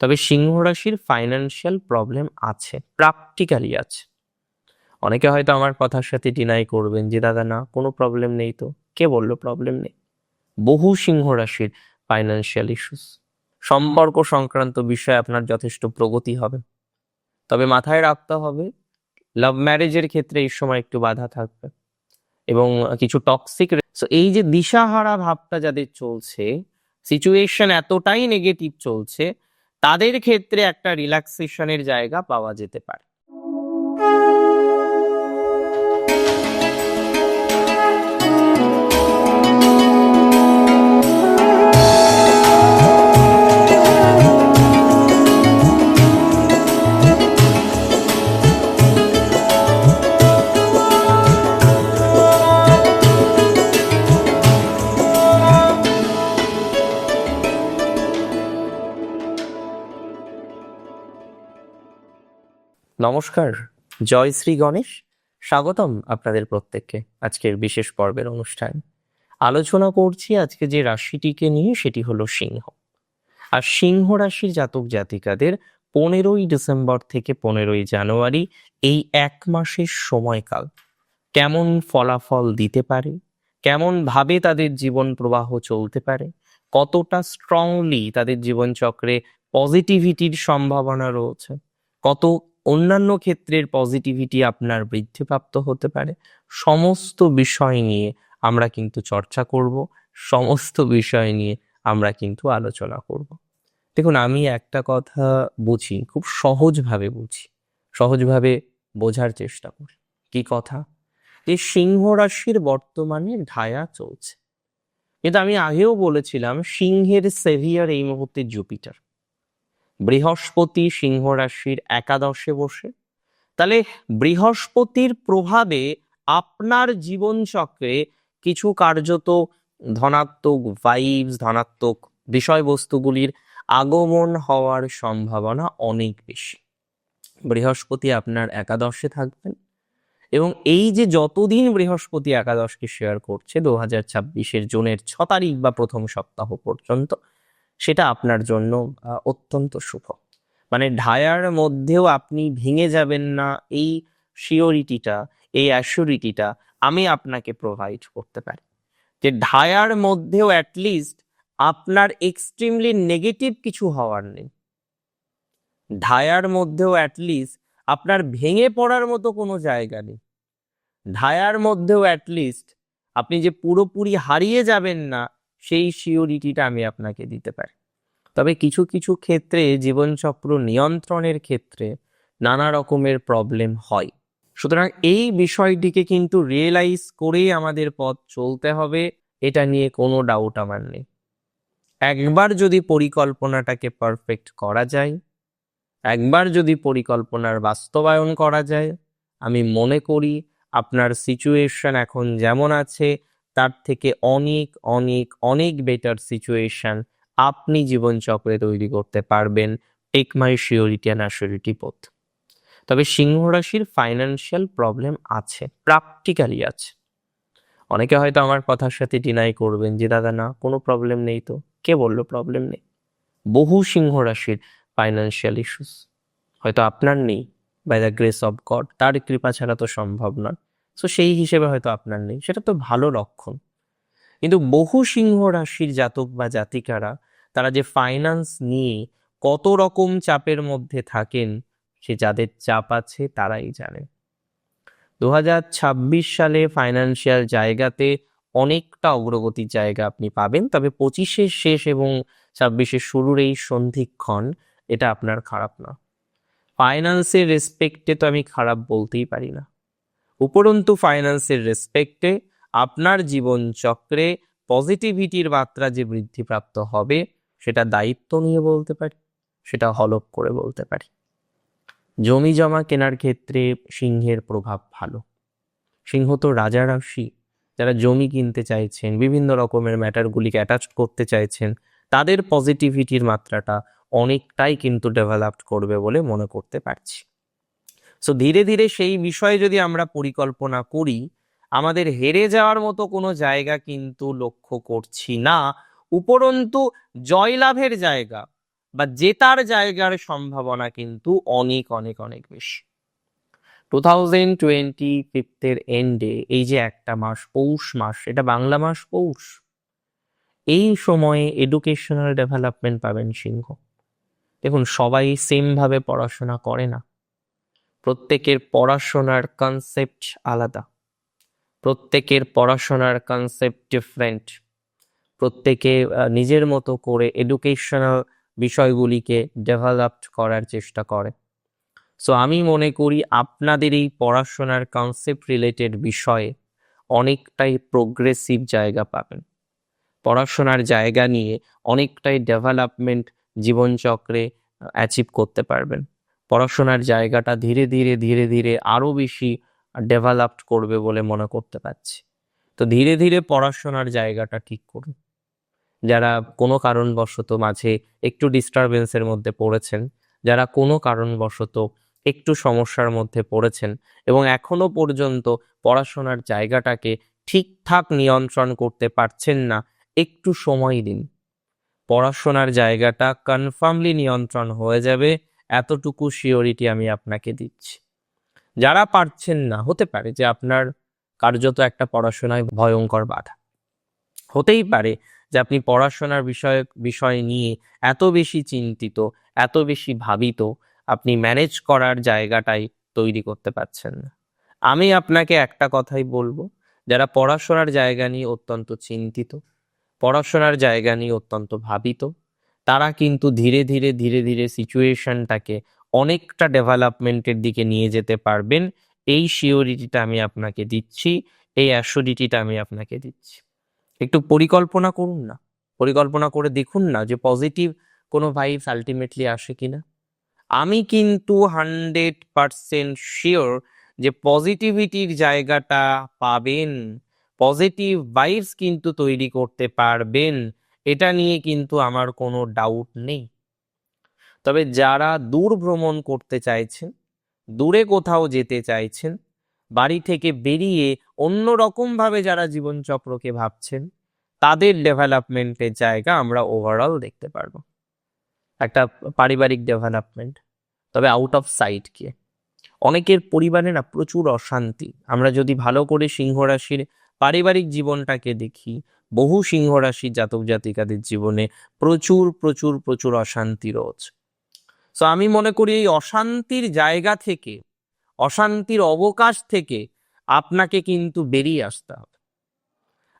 তবে সিংহ রাশির ফাইন্যান্সিয়াল প্রবলেম আছে প্র্যাকটিক্যালি আছে। অনেকে হয়তো আমার কথার সাথে ডিনাই করবেন যে, দাদা, না, কোনো প্রবলেম নেই তো। কে বলল প্রবলেম নেই? বহু সিংহ রাশির ফাইন্যান্সিয়াল ইস্যুস সম্পর্ক সংক্রান্ত বিষয়ে আপনার যথেষ্ট প্রগতি হবে। তবে মাথায় রাখতে হবে লাভ ম্যারেজের ক্ষেত্রে এই সময় একটু বাধা থাকবে এবং কিছু টক্সিক এই যে দিশাহারা ভাবটা যাদের চলছে সিচুয়েশন এতটাই নেগেটিভ চলছে তাদের ক্ষেত্রে একটা রিল্যাক্সেশনের জায়গা পাওয়া যেতে পারে। নমস্কার, জয় শ্রী গণেশ। স্বাগতম আপনাদের প্রত্যেককে আজকের বিশেষ পর্বের অনুষ্ঠান। আলোচনা করছি আজকে যে রাশিটিকে নিয়ে, সেটি হলো সিংহ। আর সিংহ রাশির জাতক জাতিকাদের পনেরোই ডিসেম্বর থেকে পনেরোই জানুয়ারি এই এক মাসের সময়কাল কেমন ফলাফল দিতে পারে? কেমন ভাবে তাদের জীবন প্রবাহ চলতে পারে? কতটা স্ট্রংলি তাদের জীবনচক্রে পজিটিভিটির সম্ভাবনা রয়েছে? কত অন্যান্য ক্ষেত্রের পজিটিভিটি আপনার বৃদ্ধিপ্রাপ্ত হতে পারে। সমস্ত বিষয় নিয়ে আমরা কিন্তু চর্চা করব, সমস্ত বিষয় নিয়ে আমরা কিন্তু আলোচনা করব। দেখুন, আমি একটা কথা বুঝি, খুব সহজভাবে বুঝি, সহজভাবে বোঝার চেষ্টা করি। কি কথা? যে সিংহ রাশির বর্তমানে ঢায়া চলছে। কিন্তু আমি আগেও বলেছিলাম, সিংহের সেভিয়ার এই মুহূর্তে জুপিটার বৃহস্পতি সিংহ রাশির একাদশে বসে। তাহলে বৃহস্পতির প্রভাবে আপনার জীবনচক্রে কিছু কার্যত ধনাত্মক ভাইবস ধনাত্মক বিষয়বস্তুগুলির আগমন হওয়ার সম্ভাবনা অনেক বেশি। বৃহস্পতি আপনার একাদশে থাকবেন এবং এই যে যতদিন বৃহস্পতি একাদশকে শেয়ার করছে, দু হাজার ছাব্বিশের জুনের ছ তারিখ বা প্রথম সপ্তাহ পর্যন্ত সেটা আপনার জন্য অত্যন্ত শুভ। মানে ঢায়ার মধ্যেও আপনি ভেঙে যাবেন না, এই শিওরিটিটা এই অ্যাসিউরিটিটা আমি আপনাকে প্রোভাইড করতে পারি। যে ঢায়ার মধ্যেও অ্যাটলিস্ট আপনার এক্সট্রিমলি নেগেটিভ কিছু হওয়ার নেই। ঢায়ার মধ্যেও অ্যাটলিস্ট আপনার ভেঙে পড়ার মতো কোনো জায়গা নেই। ঢায়ার মধ্যেও অ্যাটলিস্ট আপনি যে পুরোপুরি হারিয়ে যাবেন না সেই সিওরিটিটা আমি আপনাকে দিতে পারি। তবে কিছু কিছু ক্ষেত্রে জীবনচক্র নিয়ন্ত্রণের ক্ষেত্রে নানা রকমের প্রবলেম হয়। সুতরাং এই বিষয়টিকে কিন্তু রিয়েলাইজ করেই আমাদের পথ চলতে হবে, এটা নিয়ে কোনো ডাউট আমার নেই। একবার যদি পরিকল্পনাটাকে পারফেক্ট করা যায়, একবার যদি পরিকল্পনার বাস্তবায়ন করা যায়, আমি মনে করি আপনার সিচুয়েশন এখন যেমন আছে তার থেকে অনেক অনেক অনেক বেটার সিচুয়েশন আপনি জীবনচক্রে তৈরি করতে পারবেন take my surety and assurity both তবে সিংহ রাশির ফাইন্যান্সিয়াল প্রবলেম আছে প্র্যাকটিক্যালি আছে। অনেকে হয়তো আমার কথার সাথে ডিনাই করবেন যে, দাদা, না, কোনো প্রবলেম নেই তো? কে বলল প্রবলেম নেই? বহু সিংহ রাশির ফাইন্যান্সিয়াল ইস্যুস হয়তো আপনার নেই by the grace of God তার কৃপা ছাড়া তো সম্ভব নয়। সো সেই হিসেবে হয়তো আপনার নেই। সেটা তো ভালো লক্ষণ। কিন্তু বহু সিংহ রাশির জাতক বা জাতিকারা, তারা যে ফাইন্যান্স নিয়ে কত রকম চাপের মধ্যে থাকেন, সে যাদের চাপ আছে তারাই জানে। দু সালে ফাইন্যান্সিয়াল জায়গাতে অনেকটা অগ্রগতির জায়গা আপনি পাবেন। তবে পঁচিশের শেষ এবং ছাব্বিশের শুরুর এই সন্ধিক্ষণ, এটা আপনার খারাপ না। ফাইন্যান্সের রেসপেক্টে তো আমি খারাপ বলতেই পারি না। উপরন্তু ফাইন্যান্সের রেসপেক্টে আপনার জীবন চক্রে পজিটিভিটির মাত্রা যে বৃদ্ধিপ্রাপ্ত হবে, সেটা দায়িত্ব নিয়ে বলতে পারি, সেটা হলপ করে বলতে পারি। জমি জমা কেনার ক্ষেত্রে সিংহের প্রভাব ভালো। সিংহ তো রাজা রাশি, যারা জমি কিনতে চাইছেন, বিভিন্ন রকমের ম্যাটারগুলিকে অ্যাটাচ করতে চাইছেন, তাদের পজিটিভিটির মাত্রাটা অনেকটাই কিন্তু ডেভেলপড করবে বলে মনে করতে পারছি। সো ধীরে ধীরে সেই বিষয়ে যদি আমরা পরিকল্পনা করি, আমাদের হেরে যাওয়ার মতো কোনো জায়গা কিন্তু লক্ষ্য করছি না। উপরন্তু, জয়লাভের জায়গা বা জেতার জায়গার সম্ভাবনা কিন্তু অনেক অনেক অনেক বেশি। টু থাউজেন্ড টোয়েন্টি ফিফথের এন্ডে এই যে একটা মাস, পৌষ মাস, এটা বাংলা মাস, পৌষ। এই সময়ে এডুকেশনাল ডেভেলপমেন্ট পাবেন সিংহ। দেখুন, সবাই সেম ভাবে পড়াশোনা করে না। প্রত্যেকের পড়াশোনার কনসেপ্ট আলাদা। প্রত্যেকের পড়াশোনার কনসেপ্ট ডিফারেন্ট প্রত্যেকে নিজের মতো করে এডুকেশনাল বিষয়গুলিকে ডেভেলপ করার চেষ্টা করে। সো আমি মনে করি আপনাদের এই পড়াশোনার কনসেপ্ট রিলেটেড বিষয়ে অনেকটাই প্রোগ্রেসিভ জায়গা পাবেন। পড়াশোনার জায়গা নিয়ে অনেকটাই ডেভেলপমেন্ট জীবনচক্রে অ্যাচিভ করতে পারবেন। পড়াশোনার জায়গাটা ধীরে ধীরে ধীরে ধীরে আরও বেশি ডেভেলপড করবে বলে মনে করতে পারছি। তো ধীরে ধীরে পড়াশোনার জায়গাটা ঠিক করুন। যারা কোনো কারণবশত মাঝে একটু ডিস্টারবেন্সের মধ্যে পড়েছেন, যারা কোনো কারণবশত একটু সমস্যার মধ্যে পড়েছেন এবং এখনও পর্যন্ত পড়াশোনার জায়গাটাকে ঠিকঠাক নিয়ন্ত্রণ করতে পারছেন না, একটু সময় দিন। পড়াশোনার জায়গাটা কনফার্মলি নিয়ন্ত্রণ হয়ে যাবে। এতটুকু শিওরিটি আমি আপনাকে দিচ্ছি। যারা পারছেন না, হতে পারে যে আপনার কার্যত একটা পড়াশোনায় ভয়ঙ্কর বাধা। হতেই পারে যে আপনি পড়াশোনার বিষয় বিষয় নিয়ে এত বেশি চিন্তিত, এত বেশি ভাবিত, আপনি ম্যানেজ করার জায়গাটাই তৈরি করতে পারছেন না। আমি আপনাকে একটা কথাই বলব, যারা পড়াশোনার জায়গা নিয়ে অত্যন্ত চিন্তিত, পড়াশোনার জায়গা নিয়ে অত্যন্ত ভাবিত তারা কিন্তু ধীরে ধীরে ধীরে ধীরে সিচুয়েশনটাকে অনেকটা ডেভেলপমেন্টের দিকে নিয়ে যেতে পারবেন। এই শিওরিটিটা আমি আপনাকে দিচ্ছি, এই অ্যাসিডিটিটা আমি আপনাকে দিচ্ছি। একটু পরিকল্পনা করুন না। পরিকল্পনা করে দেখুন না যে পজিটিভ কোনো ভাইবস আলটিমেটলি আসে কিনা। আমি কিন্তু হান্ড্রেড পারসেন্ট শিওর যে পজিটিভিটির জায়গাটা পাবেন, পজিটিভ ভাইবস কিন্তু তৈরি করতে পারবেন। এটা নিয়ে কিন্তু আমার কোনো ডাউট নেই। তবে যারা দূর ভ্রমণ করতে চাইছেন, দূরে কোথাও যেতে চাইছেন, বাড়ি থেকে বেরিয়ে অন্য রকমভাবে যারা জীবনচক্রকে ভাবছেন, তাদের ডেভেলপমেন্টের জায়গা আমরা ওভারঅল দেখতে পারব। একটা পারিবারিক ডেভেলপমেন্ট, তবে আউট অফ সাইট গিয়ে। অনেকের পরিবারে না প্রচুর অশান্তি। আমরা যদি ভালো করে সিংহ রাশির পারিবারিক জীবনটাকে দেখি বহু সিংহ রাশির জাতক জাতিকাদের জীবনে প্রচুর প্রচুর প্রচুর অশান্তি রয়েছে। তো আমি মনে করি এই অশান্তির জায়গা থেকে, অশান্তির অবকাশ থেকে আপনাকে কিন্তু বেরিয়ে আসতে হবে।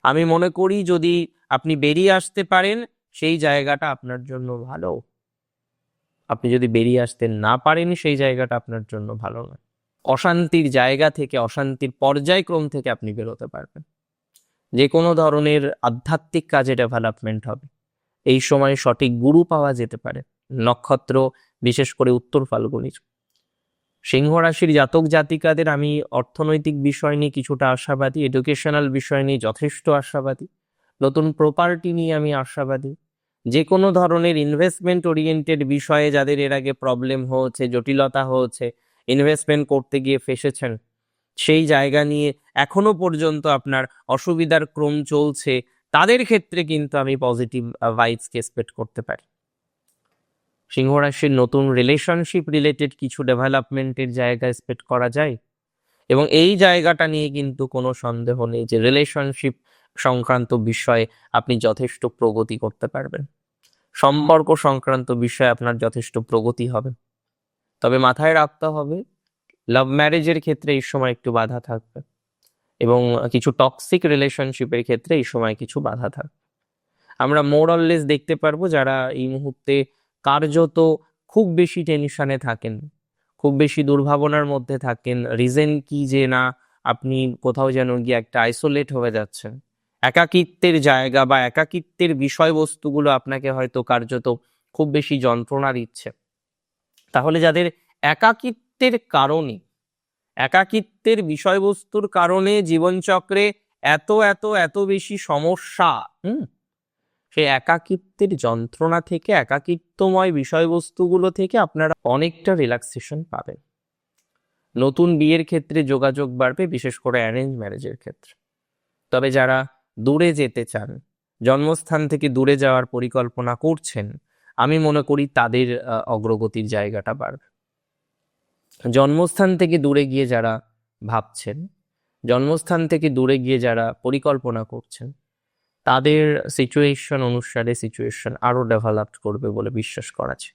আমি মনে করি যদি আপনি বেরিয়ে আসতে পারেন, সেই জায়গাটা আপনার জন্য ভালো। আপনি যদি বেরিয়ে আসতে না পারেন, সেই জায়গাটা আপনার জন্য ভালো নয়। অশান্তির জায়গা থেকে, অশান্তির পর্যায়ক্রম থেকে আপনি বেরোতে পারবেন। যে কোনো ধরনের আধ্যাত্মিক কাজে ডেভেলপমেন্ট হবে। এই সময় সঠিক গুরু পাওয়া যেতে পারে, নক্ষত্র, বিশেষ করে উত্তর ফাল্গুনির। সিংহ রাশির জাতক জাতিকাদের আমি অর্থনৈতিক বিষয় নিয়ে কিছুটা আশাবাদী এডুকেশনাল বিষয় নিয়ে যথেষ্ট আশাবাদী, নতুন প্রপার্টি নিয়ে আমি আশাবাদী। যে কোনো ধরনের ইনভেস্টমেন্ট ওরিয়েন্টেড বিষয়ে যাদের এর আগে প্রবলেম হয়েছে, জটিলতা হয়েছে ইনভেস্টমেন্ট করতে গিয়ে ফেসেছেন সেই জায়গা নিয়ে এখনও পর্যন্ত আপনার অসুবিধার ক্রম চলছে, তাদের ক্ষেত্রে কিন্তু আমি পজিটিভ ভাইবসকে এক্সপেক্ট করতে পারি। সিংহ রাশির নতুন রিলেশনশিপ রিলেটেড কিছু ডেভেলপমেন্টের জায়গা এক্সপেক্ট করা যায় এবং এই জায়গাটা নিয়ে কিন্তু কোনো সন্দেহ নেই যে রিলেশনশিপ সংক্রান্ত বিষয়ে আপনি যথেষ্ট প্রগতি করতে পারবেন। সম্পর্ক সংক্রান্ত বিষয়ে আপনার যথেষ্ট প্রগতি হবে। তবে মাথায় রাখতে হবে লাভ ম্যারেজের ক্ষেত্রে এই সময় একটু বাধা থাকবে এবং কিছু টক্সিক রিলেশনশিপের ক্ষেত্রে এই সময় কিছু বাধা থাকবে। আমরা মোর অললেস দেখতে পারব যারা এই মুহূর্তে কার্যত খুব বেশি টেনশনে থাকেন, খুব বেশি দুর্ভাবনার মধ্যে থাকেন রিজেন কি যে না, আপনি কোথাও যেন গিয়ে একটা আইসোলেট হয়ে যাচ্ছেন। একাকিত্বের জায়গা বা একাকিত্বের বিষয়বস্তুগুলো আপনাকে হয়তো কার্যত খুব বেশি যন্ত্রণা দিচ্ছে। তাহলে যাদের একাকিত্বের কারণে, একাকিত্বের বিষয়বস্তুর কারণে জীবনচক্রে এত এত এত বেশি সমস্যা, হুম? সেই একাকিত্বের যন্ত্রণা থেকে, একাকিত্বময় বিষয়বস্তুগুলো থেকে আপনারা অনেকটা রিল্যাক্সেশন পাবেন। নতুন বিয়ের ক্ষেত্রে যোগাযোগ বাড়বে, বিশেষ করে অ্যারেঞ্জ ম্যারেজের ক্ষেত্রে। তবে যারা দূরে যেতে চান, জন্মস্থান থেকে দূরে যাওয়ার পরিকল্পনা করছেন, আমি মনে করি তাদের অগ্রগতির জায়গাটা বাড়বে। জন্মস্থান থেকে দূরে গিয়ে যারা ভাবছেন, জন্মস্থান থেকে দূরে গিয়ে যারা পরিকল্পনা করছেন, তাদের সিচুয়েশন অনুসারে সিচুয়েশন আরও ডেভেলপ করবে বলে বিশ্বাস করা আছে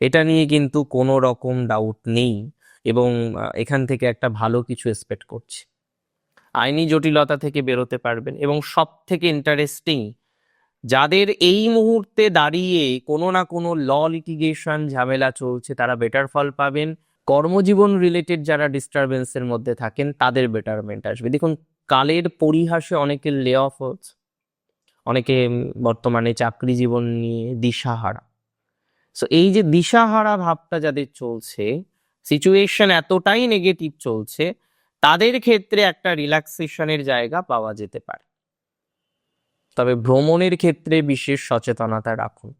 এটা নিয়ে কিন্তু কোনো রকম ডাউট নেই এবং এখান থেকে একটা ভালো কিছু এক্সপেক্ট করছি। আইনি জটিলতা থেকে বেরোতে পারবেন এবং সব থেকে ইন্টারেস্টিং যাদের এই মুহূর্তে দাঁড়িয়ে কোনো না কোনো ল লিটিগেশন ঝামেলা চলছে, তারা বেটার ফল পাবেন। কর্মজীবন রিলেটেড যারা ডিস্টারবেন্সের মধ্যে থাকেন, তাদের বেটারমেন্ট আসবে। দেখুন, কালের পরিহাসে অনেকের লে অফ হচ্ছে, অনেকে বর্তমানে চাকরি জীবন নিয়ে দিশাহারা। সো এই যে দিশাহারা ভাবটা যাদের চলছে সিচুয়েশন এতটাই নেগেটিভ চলছে, তাদের ক্ষেত্রে একটা রিল্যাক্সেশনের জায়গা পাওয়া যেতে পারে। তবে ভ্রমণের ক্ষেত্রে বিশেষ সচেতনতা রাখুন।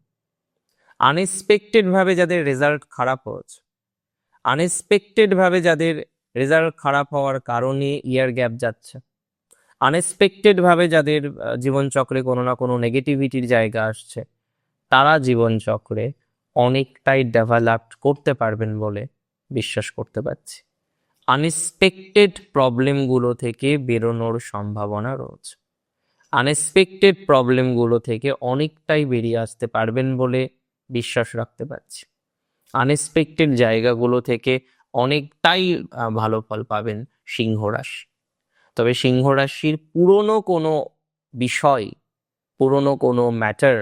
আনএক্সপেক্টেড ভাবে যাদের রেজাল্ট খারাপ হচ্ছে আনএক্সপেক্টেড ভাবে যাদের রেজাল্ট খারাপ হওয়ার কারণে ইয়ার গ্যাপ যাচ্ছে। আনএক্সপেক্টেড ভাবে যাদের জীবনচক্রে কোনো না কোনো নেগেটিভিটির জায়গা আসছে, তারা জীবনচক্রে অনেকটাই ডেভেলপড করতে পারবেন বলে বিশ্বাস করতে পারছি। আনএক্সপেক্টেড প্রবলেমগুলো থেকে বেরোনোর সম্ভাবনা রয়েছে। আনএক্সপেক্টেড প্রবলেমগুলো থেকে অনেকটাই বেরিয়ে আসতে পারবেন বলে বিশ্বাস রাখতে পারছি। আনএক্সপেক্টেড জায়গাগুলো থেকে অনেকটাই ভালো ফল পাবেন সিংহ রাশি। তবে সিংহ রাশির পুরনো কোনো বিষয়, পুরনো কোনো ম্যাটার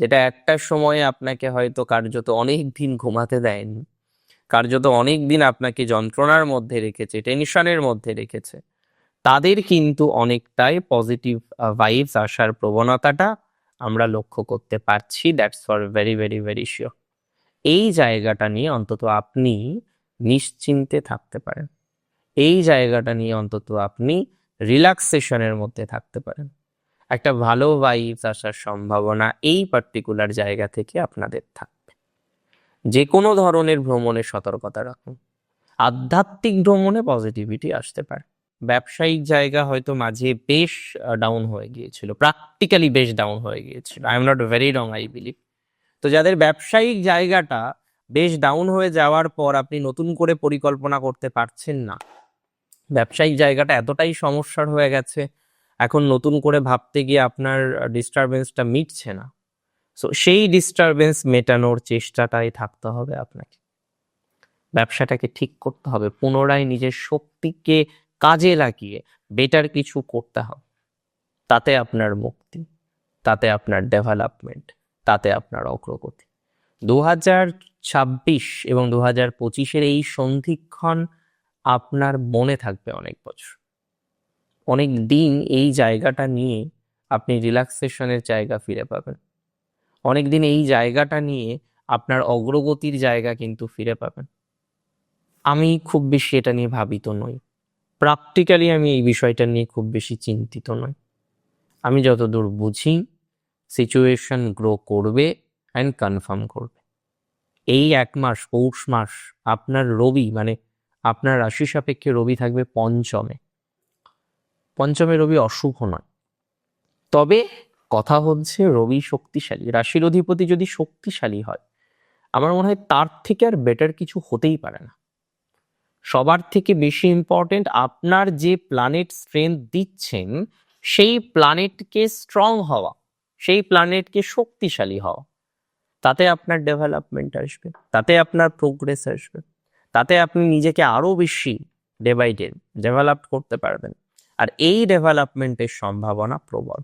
যেটা একটা সময়ে আপনাকে হয়তো কার্যত অনেক দিন ঘুমাতে দেয়নি, কার্যত অনেক দিন আপনাকে যন্ত্রণার মধ্যে রেখেছে টেনশনের মধ্যে রেখেছে, তাদের কিন্তু অনেকটাই পজিটিভ ভাইবস আসার প্রবণতাটা আমরা লক্ষ্য করতে পারছি that's for very very very sure এই জায়গাটা নিয়ে অন্তত আপনি নিশ্চিন্তে থাকতে পারেন। এই জায়গাটা নিয়ে অন্তত আপনি রিল্যাক্সেশনের মধ্যে থাকতে পারেন। একটা ভালো ভাইবস আসার সম্ভাবনা এই পার্টিকুলার জায়গা থেকে আপনাদের থাকবে। যে কোনো ধরনের ভ্রমণে সতর্কতা রাখুন। আধ্যাত্মিক ভ্রমণে পজিটিভিটি আসতে পারে। ব্যবসায়িক জায়গা হয়তো মাঝে বেশ ডাউন হয়ে গিয়েছিল। প্র্যাকটিক্যালি বেশ ডাউন হয়ে গিয়েছিল। I am not very wrong I believe তো যাদের ব্যবসায়িক জায়গাটা বেশ ডাউন হয়ে যাওয়ার পর আপনি নতুন করে পরিকল্পনা করতে পারছেন না। ব্যবসায়িক জায়গাটা এতটাই সমস্যার হয়ে গেছে, এখন নতুন করে ভাবতে গিয়ে আপনার ডিস্টারবেন্সটা মিটছে না। সো সেই ডিস্টারবেন্স মেটানোর চেষ্টাটাই থাকতে হবে আপনাকে। ব্যবসাটাকে ঠিক করতে হবে, পুনরায় নিজের শক্তিকে কাজে লাগিয়ে বেটার কিছু করতে হবে। তাতে আপনার মুক্তি, তাতে আপনার ডেভেলপমেন্ট তাতে আপনার অগ্রগতি। দু হাজার ছাব্বিশ এবং দু হাজার পঁচিশের এই সন্ধিক্ষণ আপনার মনে থাকবে অনেক বছর। অনেক দিন এই জায়গাটা নিয়ে আপনি রিল্যাক্সেশনের জায়গা ফিরে পাবেন। অনেক দিন এই জায়গাটা নিয়ে আপনার অগ্রগতির জায়গা কিন্তু ফিরে পাবেন। আমি খুব বেশি এটা নিয়ে ভাবিত নই। প্র্যাকটিক্যালি আমি এই বিষয়টা নিয়ে খুব বেশি চিন্তিত নই। আমি যতদূর বুঝি সিচুয়েশন গ্রো করবে অ্যান্ড কনফার্ম করবে। এই এক মাস, পৌষ মাস, আপনার রবি মানে আপনার রাশি সাপেক্ষে রবি থাকবে পঞ্চমে। পঞ্চমে রবি অশুভ নয়। তবে কথা হচ্ছে রবি শক্তিশালী, রাশির অধিপতি যদি শক্তিশালী হয়, আমার মনে হয় তার থেকে আর বেটার কিছু হতেই পারে না। সবার থেকে বেশি ইম্পর্টেন্ট আপনার যে প্ল্যানেট স্ট্রেংথ দিচ্ছেন, সেই প্ল্যানেটকে স্ট্রং হওয়া। সেই প্ল্যানেটকে শক্তিশালী হওয়া তাতে আপনার ডেভেলপমেন্ট আসবে, তাতে আপনার প্রোগ্রেস আসবে, তাতে আপনি নিজেকে আরও বেশি ডে বাই ডে ডেভেলপ করতে পারবেন। আর এই ডেভেলপমেন্টের সম্ভাবনা প্রবল।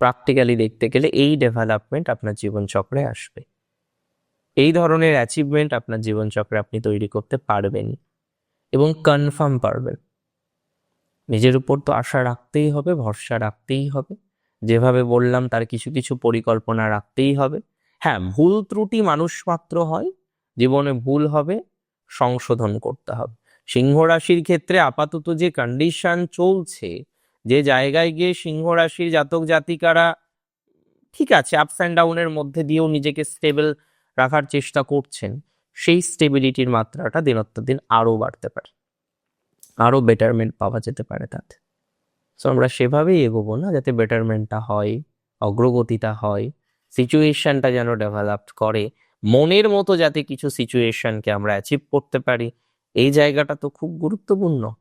প্র্যাকটিক্যালি দেখতে গেলে এই ডেভেলপমেন্ট আপনার জীবনচক্রে আসবে। এই ধরনের অ্যাচিভমেন্ট আপনার জীবনচক্রে আপনি তৈরি করতে পারবেন এবং কনফার্ম পারবেন। নিজের উপর তো আশা রাখতেই হবে, ভরসা রাখতেই হবে। যেভাবে বললাম, তার কিছু কিছু পরিকল্পনা রাখতেই হবে। হ্যাঁ ভুল ত্রুটি মানুষ মাত্র হয়, জীবনে ভুল হবে, সংশোধন করতে হবে। সিংহ রাশির ক্ষেত্রে আপাতত যে কন্ডিশন চলছে, যে জায়গায় গিয়ে সিংহ রাশির জাতক জাতিকারা ঠিক আছে আপস অ্যান্ড ডাউনের মধ্যে দিয়েও নিজেকে স্টেবল রাখার চেষ্টা করছেন, সেই স্টেবিলিটির মাত্রাটা দিনত্তর দিন আরও বাড়তে পারে। আরও বেটারমেন্ট পাওয়া যেতে পারে তাতে। সো আমরা সেভাবেই এগোবো না যাতে বেটারমেন্টটা হয়, অগ্রগতিটা হয় সিচুয়েশনটা যেন ডেভেলপ করে, মনের মতো যাতে কিছু সিচুয়েশনকে আমরা অ্যাচিভ করতে পারি। এই জায়গাটা তো খুব গুরুত্বপূর্ণ।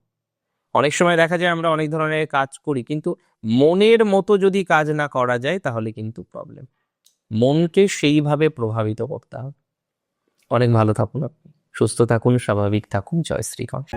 অনেক সময় দেখা যায় আমরা অনেক ধরনের কাজ করি, কিন্তু মনের মতো যদি কাজ না করা যায়, তাহলে কিন্তু প্রবলেম মনকে সেইভাবে প্রভাবিত করতে হবে। অনেক ভালো থাকুন আপনি। সুস্থ থাকুন, স্বাভাবিক থাকুন। জয় শ্রীকান্ত